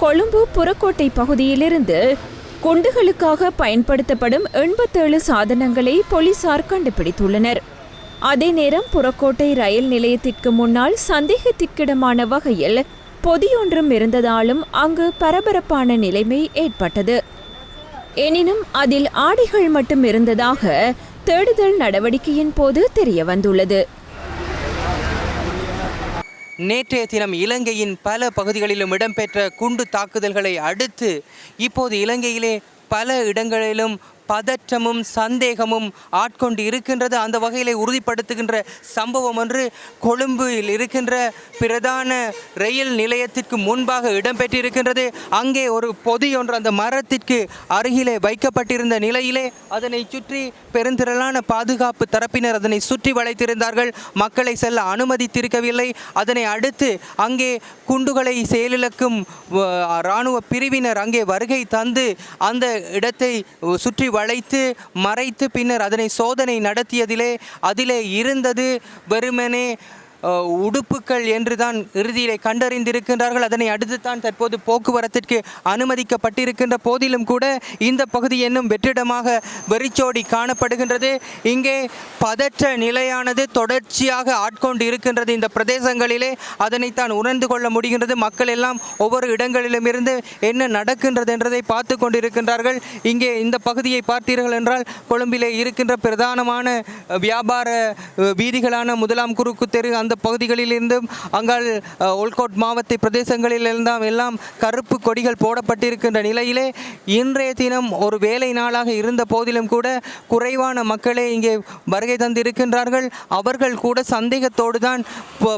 கொழும்பு புறக்கோட்டை பகுதியிலிருந்து குண்டுகளுக்காக பயன்படுத்தப்படும் எண்பத்தேழு சாதனங்களை போலீசார் கண்டுபிடித்துள்ளனர். அதே நேரம் புறக்கோட்டை ரயில் நிலையத்திற்கு முன்னால் சந்தேகத்திற்கிடமான வகையில் பொதியொன்றும் இருந்ததாலும் அங்கு பரபரப்பான நிலைமை ஏற்பட்டது. எனினும் அதில் ஆடைகள் மட்டும் இருந்ததாக தேடுதல் நடவடிக்கையின் போது தெரிய வந்துள்ளது நேற்றைய தினம் இலங்கையின் பல பகுதிகளிலும் இடம்பெற்ற குண்டு தாக்குதல்களை அடுத்து இப்போது இலங்கையிலே பல இடங்களிலும் பதற்றமும் சந்தேகமும் ஆட்கொண்டு இருக்கின்றது. அந்த வகையிலே உறுதிப்படுத்துகின்ற சம்பவம் ஒன்று கொழும்பில் இருக்கின்ற பிரதான ரயில் நிலையத்திற்கு முன்பாக இடம்பெற்றிருக்கின்றது. அங்கே ஒரு பொதி ஒன்று அந்த மரத்திற்கு அருகிலே வைக்கப்பட்டிருந்த நிலையிலே அதனை சுற்றி பெருந்திரளான பாதுகாப்பு தரப்பினர் அதனை சுற்றி வளைத்திருந்தார்கள். மக்களை செல்ல அனுமதித்திருக்கவில்லை. அதனை அடுத்து அங்கே குண்டுகளை செயலிழக்கும் இராணுவ பிரிவினர் அங்கே வருகை தந்து அந்த இடத்தை சுற்றி வளைத்து மறைத்து பின்னர் அதனை சோதனை நடத்தியதிலே அதிலே இருந்தது வெறுமனே உடுப்புகள் என்று தான் இறுதியிலே கண்டறிந்திருக்கின்றார்கள். அதனை அடுத்து தான் தற்போது போக்குவரத்திற்கு அனுமதிக்கப்பட்டிருக்கின்ற போதிலும் கூட இந்த பகுதி என்னும் வெற்றிடமாக வெறிச்சோடி காணப்படுகின்றது. இங்கே பதற்ற நிலையானது தொடர்ச்சியாக ஆட்கொண்டு இருக்கின்றது இந்த பிரதேசங்களிலே. அதனைத்தான் உணர்ந்து கொள்ள முடிகின்றது. மக்கள் எல்லாம் ஒவ்வொரு இடங்களிலும் இருந்து என்ன நடக்கின்றது என்றதை பார்த்து கொண்டிருக்கின்றார்கள். இங்கே இந்த பகுதியை பார்த்தீர்கள் என்றால் கொழும்பிலே இருக்கின்ற பிரதானமான வியாபார வீதிகளான முதலாம் குறுக்கு தெரு அந்த பகுதிகளிலிருந்தும் அங்கால் ஒல்கோட் மாவட்ட பிரதேசங்களிலிருந்தும் எல்லாம் கருப்பு கொடிகள் போடப்பட்டிருக்கின்ற நிலையிலே இன்றைய தினம் ஒரு வேலை நாளாக இருந்த போதிலும் கூட குறைவான மக்களே இங்கே வருகை தந்திருக்கின்றார்கள். அவர்கள் கூட சந்தேகத்தோடு தான் போ-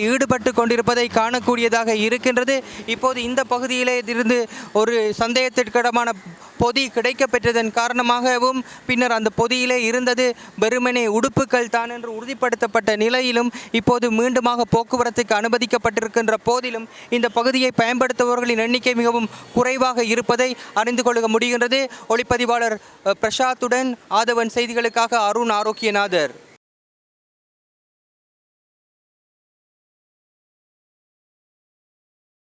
ஈடுபட்டு கொண்டிருப்பதை காணக்கூடியதாக இருக்கின்றது. இப்போது இந்த பகுதியிலே இருந்து ஒரு சந்தேகத்திற்கிடமான பொதி கிடைக்கப்பெற்றதன் காரணமாகவும் பின்னர் அந்த பொதியிலே இருந்தது வெறுமனே உடுப்புகள் தான் என்று உறுதிப்படுத்தப்பட்ட நிலையிலும் இப்போது மீண்டுமாக போக்குவரத்துக்கு அனுமதிக்கப்பட்டிருக்கின்ற போதிலும் இந்த பகுதியை பயன்படுத்துபவர்களின் எண்ணிக்கை மிகவும் குறைவாக இருப்பதை அறிந்து கொள்ள முடிகின்றது. ஒளிப்பதிவாளர் பிரசாத்துடன் ஆதவன் செய்திகளுக்காக அருண் ஆரோக்கியநாதர்.